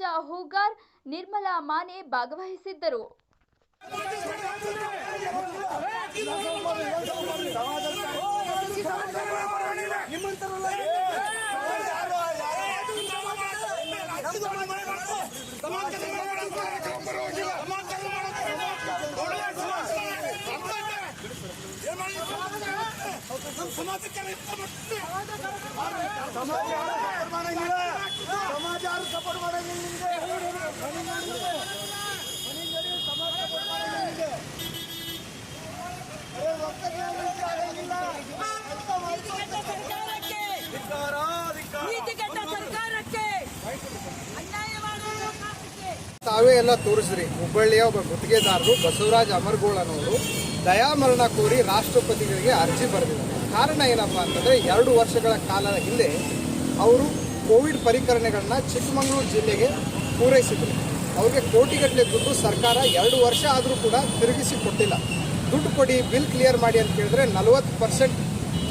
ಹೂಗಾರ್ ನಿರ್ಮಲಾ ಮಾನೆ ಭಾಗವಹಿಸಿದ್ದರು ಸಮಾಜ ಸಪೋರ್ಟ್ ಮಾಡಂಗಿಲ್ಲ ತಾವೇ ಎಲ್ಲ ತೋರಿಸ್ರಿ. ಹುಬ್ಬಳ್ಳಿಯ ಒಬ್ಬ ಗುತ್ತಿಗೆದಾರರು ಬಸವರಾಜ್ ಅಮರಗೋಳ ಅನ್ನೋರು ದಯಾಮರಣ ಕೋರಿ ರಾಷ್ಟ್ರಪತಿಗಳಿಗೆ ಅರ್ಜಿ ಬರೆದಿದ್ದಾರೆ. ಕಾರಣ ಏನಪ್ಪ ಅಂತಂದರೆ ಎರಡು ವರ್ಷಗಳ ಕಾಲದ ಹಿಂದೆ ಅವರು ಕೋವಿಡ್ ಪರಿಕರಣೆಗಳನ್ನ ಚಿಕ್ಕಮಗಳೂರು ಜಿಲ್ಲೆಗೆ ಪೂರೈಸಿದ್ರು. ಅವ್ರಿಗೆ ಕೋಟಿಗಟ್ಟಲೆ ದುಡ್ಡು ಸರ್ಕಾರ ಎರಡು ವರ್ಷ ಆದರೂ ಕೂಡ ತಿರುಗಿಸಿ ಕೊಟ್ಟಿಲ್ಲ. ದುಡ್ಡು ಕೊಡಿ, ಬಿಲ್ ಕ್ಲಿಯರ್ ಮಾಡಿ ಅಂತ ಕೇಳಿದ್ರೆ ನಲವತ್ತು ಪರ್ಸೆಂಟ್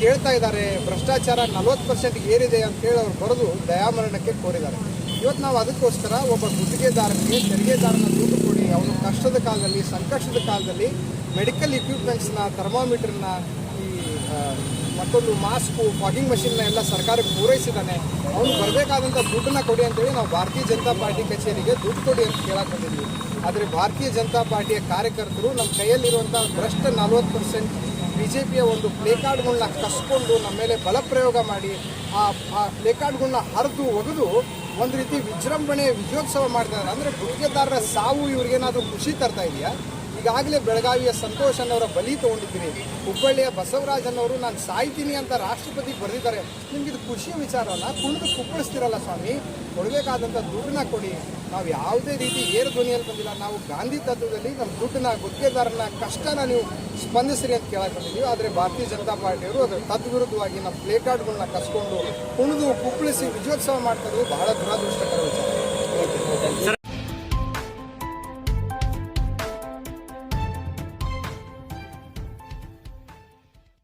ಕೇಳ್ತಾ ಇದ್ದಾರೆ. ಭ್ರಷ್ಟಾಚಾರ ನಲವತ್ತು ಪರ್ಸೆಂಟ್ ಏರಿದೆ ಅಂತ ಹೇಳಿ ಅವ್ರು ಬರೆದು ದಯಾಮರಣಕ್ಕೆ ಕೋರಿದ್ದಾರೆ. ಇವತ್ತು ನಾವು ಅದಕ್ಕೋಸ್ಕರ ಒಬ್ಬ ಗುತ್ತಿಗೆದಾರನಿಗೆ ತೆರಿಗೆದಾರನ ದುಡ್ಡು ಕೊಡಿ, ಅವನು ಕಷ್ಟದ ಕಾಲದಲ್ಲಿ, ಸಂಕಷ್ಟದ ಕಾಲದಲ್ಲಿ ಮೆಡಿಕಲ್ ಇಕ್ವಿಪ್ಮೆಂಟ್ಸ್ನ ಥರ್ಮಾಮೀಟರ್ನ ಈ ಮತ್ತೊಂದು ಮಾಸ್ಕು ಫಾಗಿಂಗ್ ಮಷಿನ್ನ ಎಲ್ಲ ಸರ್ಕಾರಕ್ಕೆ ಪೂರೈಸಿದ್ದಾನೆ. ಅವನು ಬರಬೇಕಾದಂಥ ದುಡ್ಡನ್ನ ಕೊಡಿ ಅಂತೇಳಿ ನಾವು ಭಾರತೀಯ ಜನತಾ ಪಾರ್ಟಿ ಕಚೇರಿಗೆ ದುಡ್ಡು ಕೊಡಿ ಅಂತ ಕೇಳಕ್ಕೆ ಆದರೆ ಭಾರತೀಯ ಜನತಾ ಪಾರ್ಟಿಯ ಕಾರ್ಯಕರ್ತರು ನಮ್ಮ ಕೈಯಲ್ಲಿರುವಂಥ ಭ್ರಷ್ಟ ನಲವತ್ತು ಪರ್ಸೆಂಟ್ ಬಿ ಜೆ ಪಿಯ ಒಂದು ಪ್ಲೇ ಕಾರ್ಡ್ಗಳನ್ನ ಕಸ್ಕೊಂಡು ನಮ್ಮ ಮೇಲೆ ಬಲಪ್ರಯೋಗ ಮಾಡಿ ಆ ಆ ಪ್ಲೇ ಕಾರ್ಡ್ಗಳನ್ನ ಹರಿದು ಒಗೆದು ಒಂದು ರೀತಿ ವಿಜೃಂಭಣೆ, ವಿಜಯೋತ್ಸವ ಮಾಡ್ತಾರೆ ಅಂದರೆ ಗುತ್ತಿಗೆದಾರರ ಸಾವು ಇವ್ರಿಗೇನಾದರೂ ಖುಷಿ ತರ್ತಾ ಇದೆಯಾ? ಈಗಾಗಲೇ ಬೆಳಗಾವಿಯ ಸಂತೋಷ್ ಅನ್ನೋರ ಬಲಿ ತೊಗೊಂಡಿದ್ದೀನಿ. ಹುಬ್ಬಳ್ಳಿಯ ಬಸವರಾಜ್ ಅನ್ನೋರು ನಾನು ಸಾಯ್ತೀನಿ ಅಂತ ರಾಷ್ಟ್ರಪತಿ ಬರೆದಿದ್ದಾರೆ. ನಿಮ್ಗೆ ಇದು ಖುಷಿಯ ವಿಚಾರವಲ್ಲ ಕುಣಿದು ಕುಪ್ಪಳಿಸ್ತಿರಲ್ಲ ಸ್ವಾಮಿ? ಕೊಡಬೇಕಾದಂಥ ದುಡ್ಡನ್ನ ಕೊಡಿ. ನಾವು ಯಾವುದೇ ರೀತಿ ಏರು ಧ್ವನಿಯಲ್ಲಿ ಬಂದಿಲ್ಲ. ನಾವು ಗಾಂಧಿ ತತ್ವದಲ್ಲಿ ನಮ್ಮ ದುಡ್ಡನ್ನ ಗುತ್ತಿಗೆದಾರನ ಕಷ್ಟನ ನೀವು ಸ್ಪಂದಿಸ್ರಿ ಅಂತ ಕೇಳಕ್ಕೆ ಬಂದಿದ್ದೀವಿ. ಆದರೆ ಭಾರತೀಯ ಜನತಾ ಪಾರ್ಟಿಯವರು ಅದರ ತದ್ವಿರುದ್ಧವಾಗಿ ನಮ್ಮ ಪ್ಲೇ ಕಾರ್ಡ್ಗಳನ್ನ ಕಸ್ಕೊಂಡು ಕುಣಿದು ಕುಪ್ಪಳಿಸಿ ವಿಜಯೋತ್ಸವ ಮಾಡ್ತಾ ಬಹಳ ದುರಾದೃಷ್ಟಕರ ವಿಚಾರ.